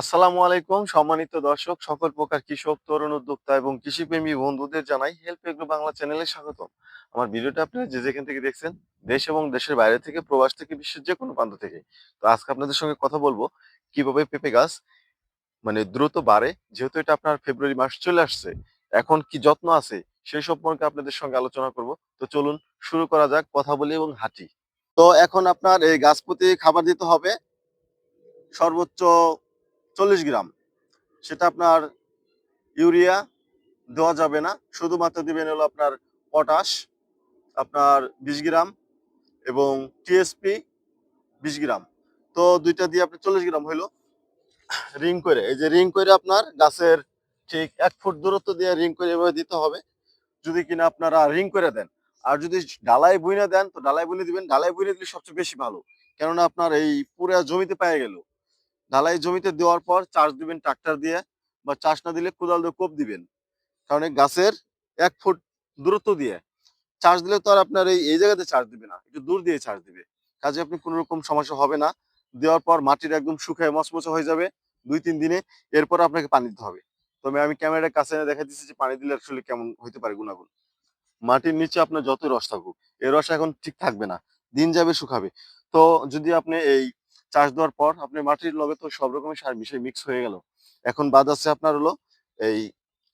আসসালামু আলাইকুম, সম্মানিত দর্শক, সকল প্রকার কৃষক, তরুণ উদ্যোক্তা এবং কৃষিপ্রেমী বন্ধুদের জানাই হেল্প এগ্রো বাংলা চ্যানেলে স্বাগত আমার ভিডিওটা আপনারা যে যেখান থেকে দেখছেন, দেশ এবং দেশের বাইরে থেকে, প্রবাস থেকে, বিশ্বের যে কোনো প্রান্ত থেকে, তো আজকে আপনাদের সঙ্গে কথা বলব কীভাবে পেঁপে গাছ মানে দ্রুত বাড়ে, যেহেতু এটা আপনার ফেব্রুয়ারি মাস চলে আসছে, এখন কি যত্ন আছে, সেই সম্পর্কে আপনাদের সঙ্গে আলোচনা করব। তো চলুন শুরু করা যাক, কথা বলি এবং হাঁটি। তো এখন আপনার এই গাছ প্রতি খাবার দিতে হবে সর্বোচ্চ চল্লিশ গ্রাম। সেটা আপনার ইউরিয়া দেওয়া যাবে না। শুধুমাত্র দিবেন হলো আপনার পটাশ, আপনার বিশ গ্রাম এবং টিএসপি বিশ গ্রাম। তো দুইটা দিয়ে আপনার চল্লিশ গ্রাম হইল রিং করে। এই যে রিং করে আপনার গাছের ঠিক এক ফুট দূরত্ব দিয়ে রিং করে এভাবে দিতে হবে। যদি কিনা আপনারা রিং করে দেন। আর যদি ডালাই বুইনে দেন, তো ডালাই বুইনে দিবেন। ডালাই বুইনে দিলে সবচেয়ে বেশি ভালো। কেননা আপনার এই পুরো জমিতে পেয়ে গেল। ঢালাই জমিতে দেওয়ার পর চার্জ দিবেন ট্রাক্টর দিয়ে বা চাষ না দিলে কোদাল দিয়ে কোপ দিবেন। কারণ গাছের এক ফুট দূরত্ব দিয়ে চার্জ দিলে তো আর আপনার এই এই জায়গাতে চার্জ দিবে না, একটু দূর দিয়ে চার্জ দিবে। কাজে আপনি কোনো রকম সমস্যা হবে না। দেওয়ার পর মাটির একদম শুকায় মচমচে হয়ে যাবে দুই, তিন দিনে। এরপর আপনাকে পানি দিতে হবে। তবে আমি ক্যামেরার কাছে দেখা দিচ্ছি যে পানি দিলে আসলে কেমন হইতে পারে গুণাগুণ। মাটির নিচে আপনার যতই রস থাকুক, এই রস এখন ঠিক থাকবে না, দিন যাবে শুকাবে। তো যদি আপনি এই চাষ দেওয়ার পর আপনি মাটির লগে তো সব রকমের সার মিশে মিক্স হয়ে গেল। এখন বাদ আছে আপনার হলো এই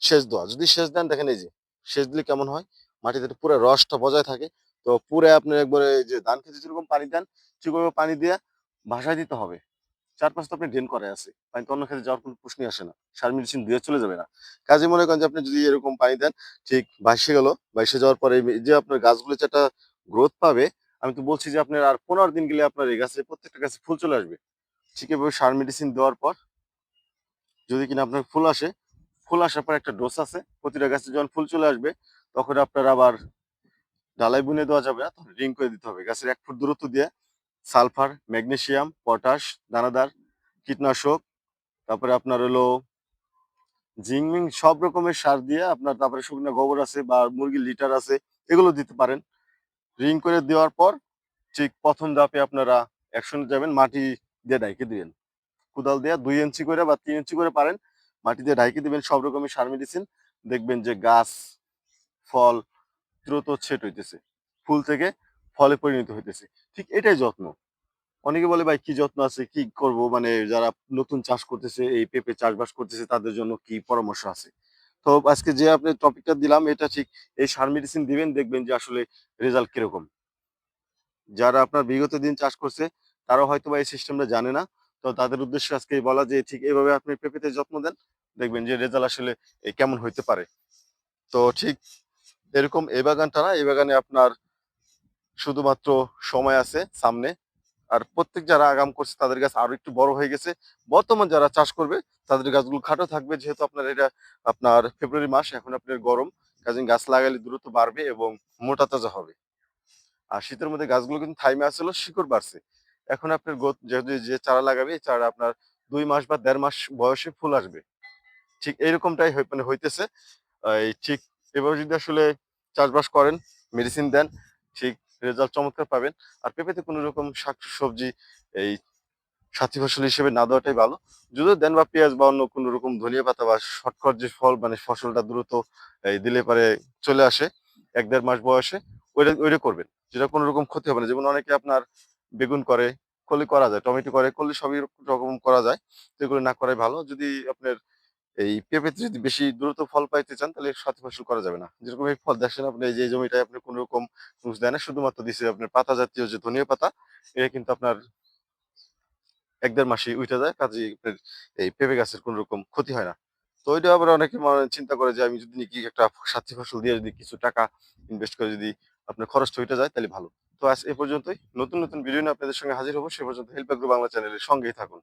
সেচ দেওয়া। যদি সেচ দেন, দেখেন এই যে, সেচ দিলে কেমন হয়? মাটিতে পুরো রসটা বজায় থাকে। তো পুরো আপনি একবারে যে ধান খেতে যেরকম পানি দেন সেরকম পানি দিয়ে ভাসায় দিতে হবে। চার পাঁচটা আপনি ড্রেন করে আছে। পানি তো অন্য ক্ষেত্রে যাওয়ার কোনো প্রশ্নই আসে না। সার মেডিসিন দিয়ে চলে যাবে না। কাজে মনে করেন যে আপনি যদি এরকম পানি দেন, ঠিক ভাসে গেল, ভাসে যাওয়ার পরে যে আপনার গাছগুলো যে একটা গ্রোথ পাবে আমি তো বলছি যে আপনার আর পনেরো দিন গেলে আপনার এই গাছের প্রত্যেকটা গাছে ফুল চলে আসবে। ঠিক এভাবে সার মেডিসিন দেওয়ার পর যদি কিনা আপনার ফুল আসে, ফুল আসার পর একটা ডোজ আছে, প্রতিটা গাছে যখন ফুল চলে আসবে, তখন আপনার আবার ডালাই বুনে দেওয়া যাবে না, তখন রিং করে দিতে হবে। গাছের এক ফুট দূরত্ব দিয়ে সালফার, ম্যাগনেসিয়াম, পটাশ, দানাদার, কীটনাশক, তারপরে আপনার হলো জিংমিং সব রকমের সার দিয়ে আপনার তারপরে শুকনো গোবর আছে বা মুরগির লিটার আছে, এগুলো দিতে পারেন। রিং করে দেওয়ার পর ঠিক প্রথম ধাপে আপনারা একসঙ্গে যাবেন, মাটি দিয়ে ডাইকে দিবেন। কোদাল দিয়ে দুই ইঞ্চি করে বা তিন ইঞ্চি করে পারেন, মাটি দিয়ে ডাইকে দিবেন, সব রকমের সার মেডিসিন। দেখবেন যে গাছ, ফল দ্রুত ছেট হইতেছে, ফুল থেকে ফলে পরিণত হইতেছে। ঠিক এটাই যত্ন। অনেকে বলে, ভাই, কি যত্ন আছে? কি করব? মানে যারা নতুন চাষ করতেছে, এই পেঁপে চাষবাস করতেছে, তাদের জন্য কি পরামর্শ আছে? তো আজকে যে আপনি টপিকটা দিলাম, এটা ঠিক এই সার মেডিসিন দিবেন, দেখবেন যে আসলে রেজাল্ট কীরকম। যারা আপনার বিগত দিন চাষ করছে, তারাও হয়তো বা এই সিস্টেমটা জানে না। তো তাদের উদ্দেশ্যে আজকে বলা যে ঠিক এইভাবে আপনি পেঁপেতে যত্ন দেন, দেখবেন যে রেজাল্ট আসলে কেমন হইতে পারে। তো ঠিক এরকম এই বাগানটা না, এই বাগানে আপনার শুধুমাত্র সময় আছে সামনে। আর প্রত্যেক যারা আগাম করছে, তাদের গাছ আরও একটু বড় হয়ে গেছে। বর্তমান যারা চাষ করবে, তাদের গাছগুলো খাটো থাকবে, যেহেতু আপনার এটা আপনার ফেব্রুয়ারি মাস, এখন আপনার গরম। কাজে গাছ লাগালে দ্রুত বাড়বে এবং মোটা তাজা হবে। আর শীতের মধ্যে গাছগুলো কিন্তু থাইমে আসছিল শিকড় বাড়ছে। এখন আপনার যেহেতু যে চারা লাগাবে, এই চারা আপনার দুই মাস বা দেড় মাস বয়সে ফুল আসবে। ঠিক এইরকমটাই মানে হইতেছে। এই ঠিক এবার যদি আসলে চাষবাস করেন, মেডিসিন দেন, ঠিক রেজাল্ট চমৎকার পাবেন। আর পেঁপেতে কোনো রকম শাক সবজি এই সাথী ফসল হিসেবে না দেওয়াটাই ভালো। যদিও দেন বা পেঁয়াজ বা অন্য কোনো রকম ধনিয়া পাতা বা শর্টকট যে ফল মানে ফসলটা দ্রুত, এই দিলে পারে চলে আসে এক দেড় মাস বয়সে, ওইটা ওইটা করবেন। যেটা কোনো রকম ক্ষতি হবে না। যেমন অনেকে আপনার বেগুন করে, কলি করা যায়, টমেটো করে, কলি সবই রকম করা যায়। তো এগুলো না করাই ভালো। যদি আপনার এই পেঁপেতে যদি বেশি দ্রুত ফল পাইতে চান, তাহলে সাথে ফসল করা যাবে না। যেরকম এই ফল দেখছেন আপনি যে জমিটায় আপনি কোনো রকম ঘুষ দেয় না, শুধুমাত্র দিছে আপনার পাতা জাতীয় যে ধনিয়া পাতা এটা কিন্তু আপনার এক দেড় মাসে উঠে যায় কাজে আপনার এই পেঁপে গাছের কোনো রকম ক্ষতি হয় না। তো ওইটা আবার অনেকে মনে চিন্তা করে যে, আমি যদি নাকি একটা সাথী ফসল দিয়ে যদি কিছু টাকা ইনভেস্ট করে যদি আপনার খরচটা উঠে যায়, তাহলে ভালো। তো আজ এ পর্যন্তই। নতুন নতুন ভিডিও নিয়ে আপনাদের সঙ্গে হাজির হব। সে পর্যন্ত হেল্প বাংলা চ্যানেলের সঙ্গেই থাকুন।